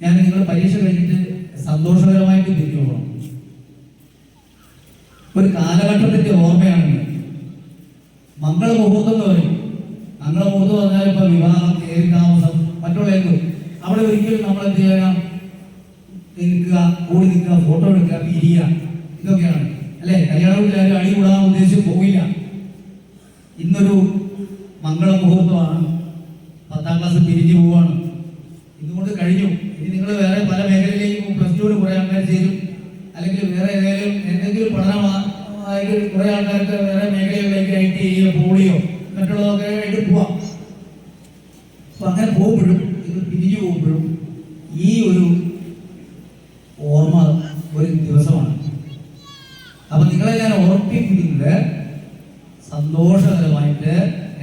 ഞാൻ നിങ്ങൾ പരീക്ഷ കഴിഞ്ഞിട്ട് സന്തോഷകരമായിട്ട് തിരിഞ്ഞു പോകണം. ഒരു കാലഘട്ടത്തിന്റെ ഓർമ്മയാണ് മംഗള മംഗളമുഹൂർത്തം എന്ന് പറയും. മംഗളമുഹൂർത്തം മുഹൂർത്തം പറഞ്ഞാൽ ഇപ്പൊ വിവാഹം ഏത് താമസം മറ്റുള്ളവർക്ക് അവിടെ ഒരിക്കലും നമ്മൾ എന്ത് ചെയ്യണം? നിൽക്കുക കൂടി നിൽക്കുക ഫോട്ടോ എടുക്കുക പിരിയുക ഇതൊക്കെയാണ്. അല്ലെ? കല്യാണത്തിലാരും അടി കൂടാൻ ഉദ്ദേശിച്ച് പോയില്ല ഇന്നൊരു മംഗള മുഹൂർത്തമാണ് പത്താം ക്ലാസ് പിരിഞ്ഞു പോവാണ്. ഇന്നുകൊണ്ട് കഴിഞ്ഞു. ഇനി നിങ്ങൾ വേറെ പല മേഖലയിലേക്കും പ്ലസ് ടുവിന് കുറെ ആൾക്കാർ ചേരും. അല്ലെങ്കിൽ വേറെ ഏതെങ്കിലും എന്തെങ്കിലും പഠനമായിട്ട് കുറെ ആൾക്കാർക്ക് വേറെ മേഖലകളിലേക്ക് ഐ ടി ഐയോ പോളിയോ മറ്റുള്ളതൊക്കെ ആയിട്ട് പോവാം. അപ്പൊ അങ്ങനെ പോകുമ്പോഴും നിങ്ങൾ പിരിഞ്ഞു പോകുമ്പോഴും ഈ ഒരു ഓർമ്മ ഒരു ദിവസമാണ്. അപ്പൊ നിങ്ങളെ ഞാൻ ഓർപ്പിക്കുന്നത് സന്തോഷകരമായിട്ട്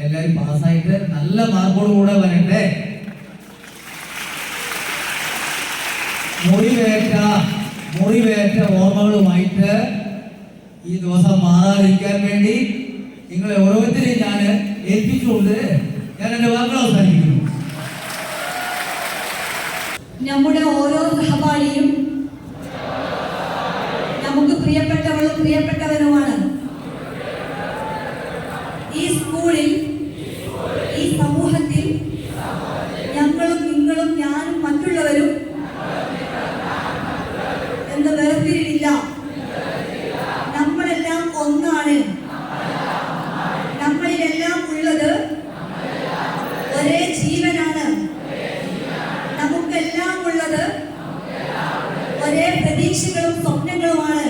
എല്ലാവരും പാസ്സായിട്ട് നല്ല മാർക്കോട് കൂടെ വരട്ടെ. മുറിവേറ്റ മുറിവേറ്റ ഓർമ്മകളുമായിട്ട് ഈ ദിവസം മാറാതിരിക്കാൻ വേണ്ടി നിങ്ങളെ ഓരോരുത്തരെയും ഞാൻ ഏൽപ്പിച്ചുകൊണ്ട് ഞാൻ എന്റെ വാക്കുകൾ അവസാനിക്കുന്നു നമ്മുടെ ഓരോ സഹപാഠിയും വേർതിരിവില്ല നമ്മളെല്ലാം ഒന്നാണ്. നമ്മളിലെല്ലാം ഉള്ളത് ഒരേ ജീവനാണ്. നമുക്കെല്ലാം ഉള്ളത് ഒരേ പ്രതീക്ഷകളും സ്വപ്നങ്ങളുമാണ്.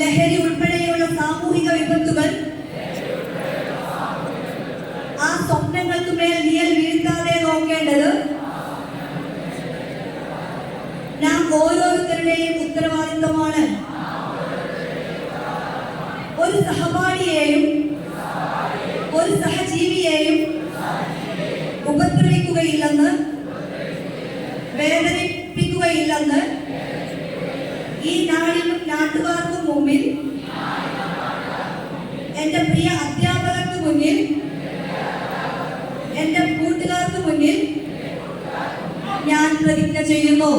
ലഹരി ഉൾപ്പെടെയുള്ള സാമൂഹിക വിപത്തുകൾ ഓരോരുത്തരുടെയും ഉത്തരവാദിത്തമാണ് ഒരു സഹപാഠിയെയും ഒരു സഹജീവിയെയും ഉപദ്രവിക്കുകയില്ലെന്ന് വേദനിപ്പിക്കുകയില്ലെന്ന് ഈ നാടിനും നാട്ടുകാർക്കും മുമ്പിൽ എന്റെ പ്രിയ അധ്യാപകർക്ക് മുന്നിൽ എന്റെ കൂട്ടുകാർക്ക് മുന്നിൽ ഞാൻ പ്രതിജ്ഞ ചെയ്യുന്നു.